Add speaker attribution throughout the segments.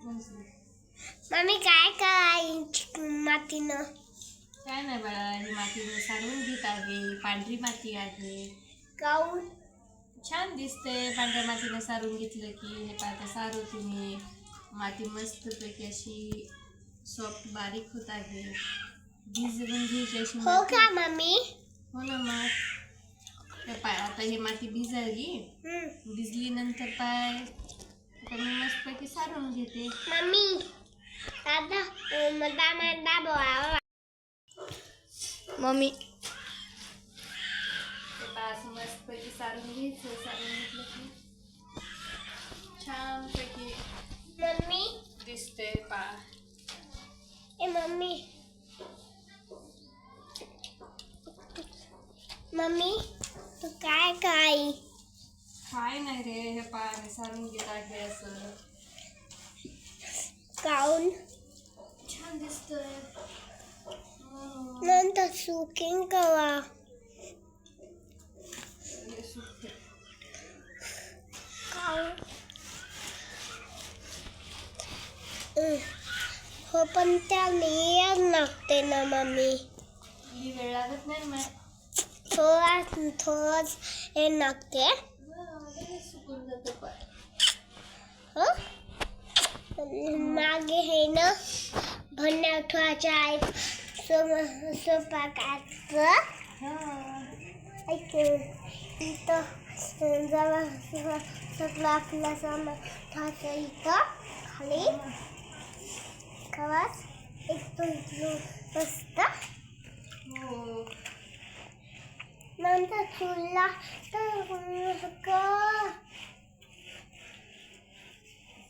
Speaker 1: Mummy काय काय मातीनं?
Speaker 2: काय नाही बाळा ही माती मी सारवून घेत आहे पांढरी माती आहे.
Speaker 1: गाऊन
Speaker 2: छान दिसते पांढऱ्या मातीनं सारून घेतलं की हे पाहता सारवते मी माती मस्तपैकी अशी सॉफ्ट बारीक होत आहे. भिजवून घ्यायची अशी
Speaker 1: हो
Speaker 2: माती.
Speaker 1: का मम्मी?
Speaker 2: हो ना मग पाय आता ही माती भिजायली.
Speaker 1: हम्म.
Speaker 2: भिजली नंतर पाय आता मी मस्तपैकी सारून घेते.
Speaker 1: मम्मी दादा मला बोलावं
Speaker 2: मम्मी. असं मस्तपैकी सारून घ्यायचं सारून घेतलं की छानपैकी
Speaker 1: मम्मी.
Speaker 2: दिसते पा
Speaker 1: ए मम्मी. मम्मी तू काय काय
Speaker 2: काय नाही रे हे पाय सारून घेत आहे असं
Speaker 1: गाऊन
Speaker 2: छान दिसतंय हम्म.
Speaker 1: नंतर सुकिंग कवा
Speaker 2: हे सुकते.
Speaker 1: गाऊन हो पण त्या नियर लागते ना मम्मी
Speaker 2: ही वेळ लागत नाही मग
Speaker 1: थोडा थोडंच हे लागते
Speaker 2: सुकून जातं पाय
Speaker 1: हो मागे हे ना भन्या ठेवायच्या आहे स्वयंपाकाचं ऐक इथं जेव्हा सगळं आपला आपलं सामान ठेवायचं इथं. खाली. खवास एक तो हो. इथलं असतं
Speaker 2: हो
Speaker 1: नंतर चुलला तर सगळं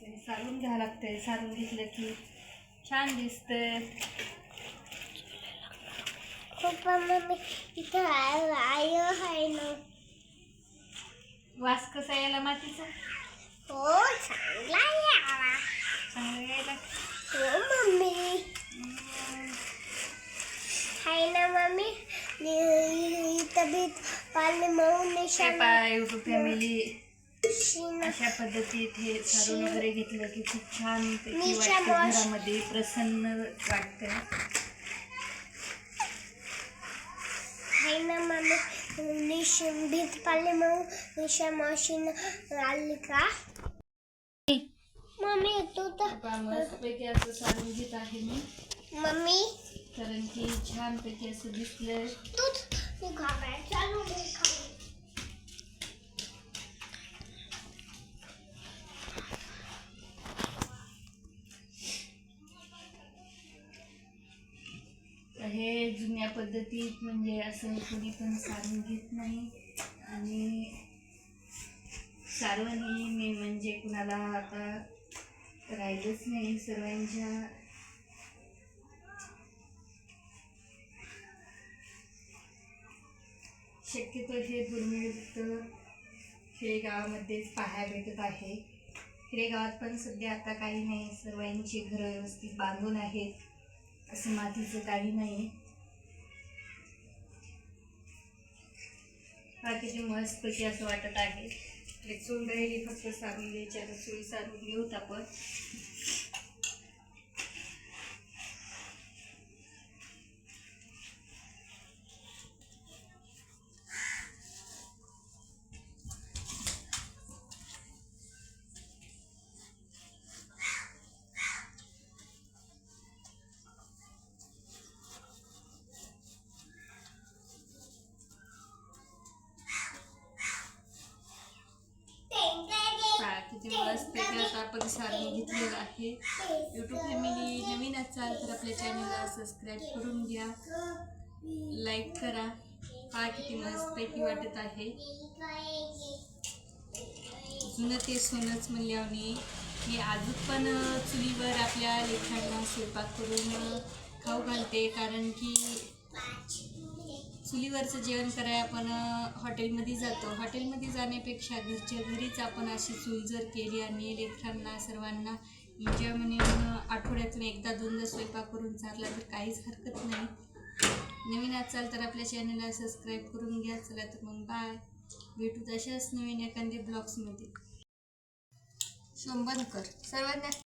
Speaker 2: हे सारून घ्यावं लागतंय सारून घेतलं की छान दिसतंय.
Speaker 1: खूप मम्मी इथं आय आय आहे ना
Speaker 2: वास कसा यायला मातीचा?
Speaker 1: हो चांगला यावा
Speaker 2: चांगला यायला.
Speaker 1: हो मम्मी. आहे ना मम्मी? बी पाणी मऊ
Speaker 2: फॅमिली. अशा पद्धतीत हे सारून वगैरे घेतलं की खूप छान. घरामध्ये प्रसन्न वाटतं.
Speaker 1: ना मम्मी निश भीत निशा मशीन आली का? मम्मी तू तर
Speaker 2: मस्तपैकी असं सारून घेत आहे मी.
Speaker 1: मम्मी
Speaker 2: कारण की छान पैकी असं दिसलंय. हे जुन्या पद्धतीत म्हणजे असं कोणी पण सारून घेत नाही. आणि सारवण ही मी म्हणजे कुणाला आता राहिलंच नाही. सर्वांच्या शक्यतो हे दुर्मिळ खेडेगावामध्येच पाहायला भेटत आहे. खेडेगावात पण सध्या आता काही नाही. सर्वांची घरं व्यवस्थित बांधून आहेत असं मातीचं काही नाही. हा किती मस्तपैकी असं वाटत आहे. एक चूल राहिली फक्त सारून घ्यायची आता चूल सारून घेऊत आपण पहा, किती मस्तपैकी आता आपण सारून घेतलेलं आहे. यूट्यूब फॅमिली नवीन असाल तर आपल्या चॅनलला सबस्क्राईब करून घ्या. लाईक करा. पहा किती मस्तपैकी वाटत आहे. जुनं ते सोनंच म्हणल्याने मी अजून पण चुलीवर आपल्या लेखांना स्वयंपाक करून खाऊ घालते. कारण की चुलीवरचं जेवण करायला आपण हॉटेलमध्ये जातो. हॉटेलमध्ये जाण्यापेक्षा घरच्या घरीच आपण अशी चूल जर केली आणि लेकरांना सर्वांना एन्जॉय म्हणून आठवड्यातून एकदा दोनदा स्वयंपाक करून चालला तर काहीच हरकत नाही. नवीन असाल तर आपल्या चॅनलला सबस्क्राईब करून घ्या. चला तर मग बाय भेटू तशाच नवीन एखाद्या ब्लॉग्समध्ये शंभर कर. सर्वांना